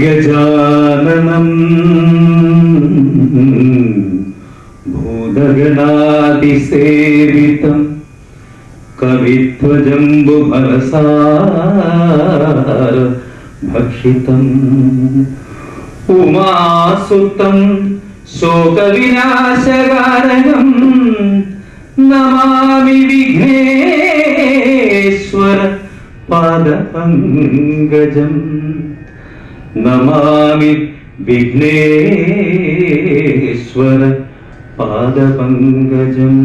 ഗജാനനം ഭൂതഗണാതിസേവിതം കവിത്വജംബുഭരസാര ഭക്ഷിതം ഉമാസുതം ശോകവിനാശകാരകം നമാമി വിഘ്നേശ്വര പാദപങ്കജം. നമാമി വിഘ്നേശ്വര പാദപങ്കജം.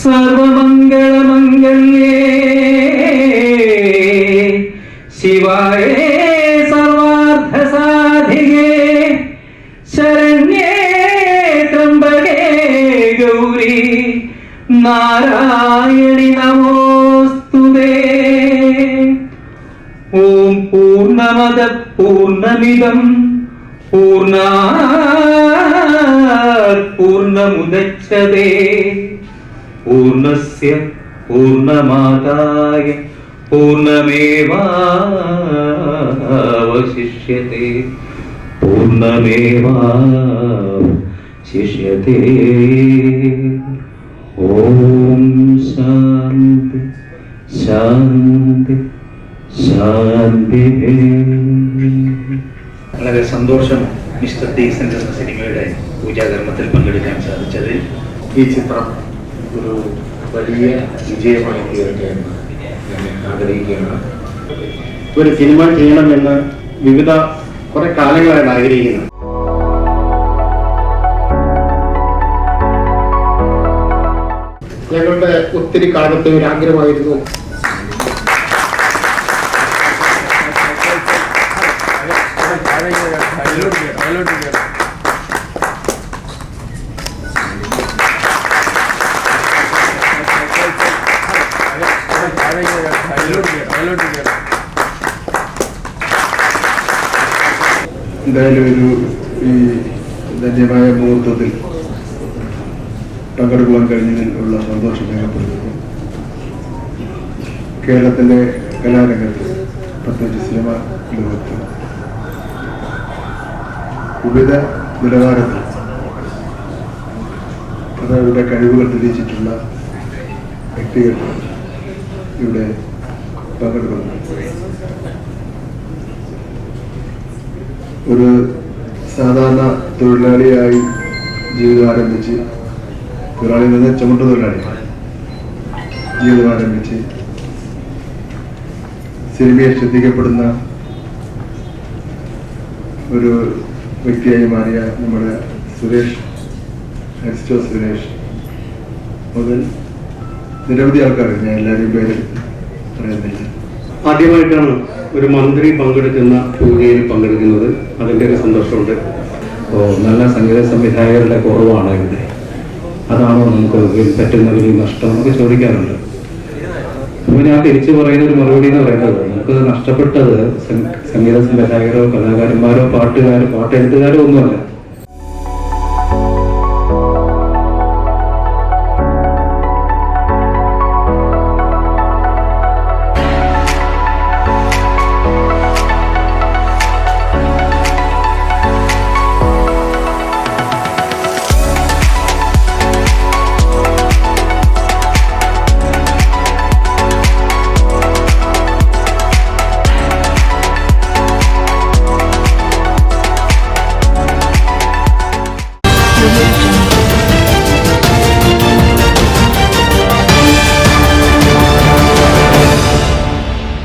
സർവമംഗളമംഗളേ ശിവായേ നാരായണി നമോസ്തുതേ. ഓം പൂർണമദ പൂർണമിദം പൂർണാത് പൂർണമുദച്ഛതേ പൂർണസ്യ പൂർണമാദായ പൂർണമേവാവശിഷ്യത്തെ പൂർണമേവാശിഷ്യത്തെ ഓം ശാന്തി ശാന്തി ശാന്തി. വളരെ സന്തോഷം മിസ്റ്റർ ഡീസന്റ് എന്ന സിനിമയുടെ പൂജാകർമ്മത്തിൽ പങ്കെടുക്കാൻ സാധിച്ചതിൽ ഈ ചിത്രം ഒരു വലിയ വിജയമായി തീരട്ടെ ഞാൻ ആഗ്രഹിക്കുകയാണ്. ഒരു സിനിമ ചെയ്യണമെന്ന് വിവിധ കുറെ കാലങ്ങളായിട്ട് ആഗ്രഹിക്കുന്നു. ഞങ്ങളുടെ ഒത്തിരി കാലത്തെ ഒരു ആഗ്രഹമായിരുന്നു. എന്തായാലും ഒരു ഈ ധന്യമായ മുഹൂർത്തത്തിൽ പങ്കെടുക്കുവാൻ കഴിഞ്ഞതിൽ ഉള്ള സന്തോഷം രേഖപ്പെടുത്തുന്നു. കേരളത്തിന്റെ കലാരംഗത്ത് പ്രത്യേകിച്ച് സിനിമ ലോകത്ത് വിവിധ നിലവാരത്തിൽ അവരുടെ കഴിവുകൾ തെളിയിച്ചിട്ടുള്ള വ്യക്തികൾ ഇവിടെ പങ്കെടുക്കുന്നു ഒരു സാധാരണ തൊഴിലാളിയായി ജീവിതം ആരംഭിച്ച് തൊഴിലാളി നിന്ന് ചുമട്ട് തൊഴിലാളി. ജീവിതം ആരംഭിച്ച് സിനിമയിൽ ശ്രദ്ധിക്കപ്പെടുന്ന ഒരു വ്യക്തിയായി മാറിയ നമ്മുടെ സുരേഷ് എക്സ്റ്റോ സുരേഷ്. മുതൽ നിരവധി ആൾക്കാർ ഞാൻ എല്ലാവരെയും പേര് പറയുന്നില്ല. ആദ്യമായിട്ടാണ് ഒരു മന്ത്രി പങ്കെടുക്കുന്ന പൂജയിൽ പങ്കെടുക്കുന്നത്. അതിന്റെ ഒരു സന്തോഷമുണ്ട്. അപ്പോൾ നല്ല സംഗീത സംവിധായകരുടെ കുറവാണ് ഇവിടെ. അതാണോ നമുക്ക് പറ്റുന്ന ഒരു നഷ്ടം നമുക്ക് ചോദിക്കാറുണ്ട്. അപ്പൊ ഞാൻ തിരിച്ചു പറയുന്ന ഒരു മറുപടി എന്ന് പറയുന്നത് നമുക്ക് നഷ്ടപ്പെട്ടത് സംഗീത സംവിധായകരോ കലാകാരന്മാരോ പാട്ടുകാരോ പാട്ടെഴുത്തുകാരോ ഒന്നുമല്ല. You.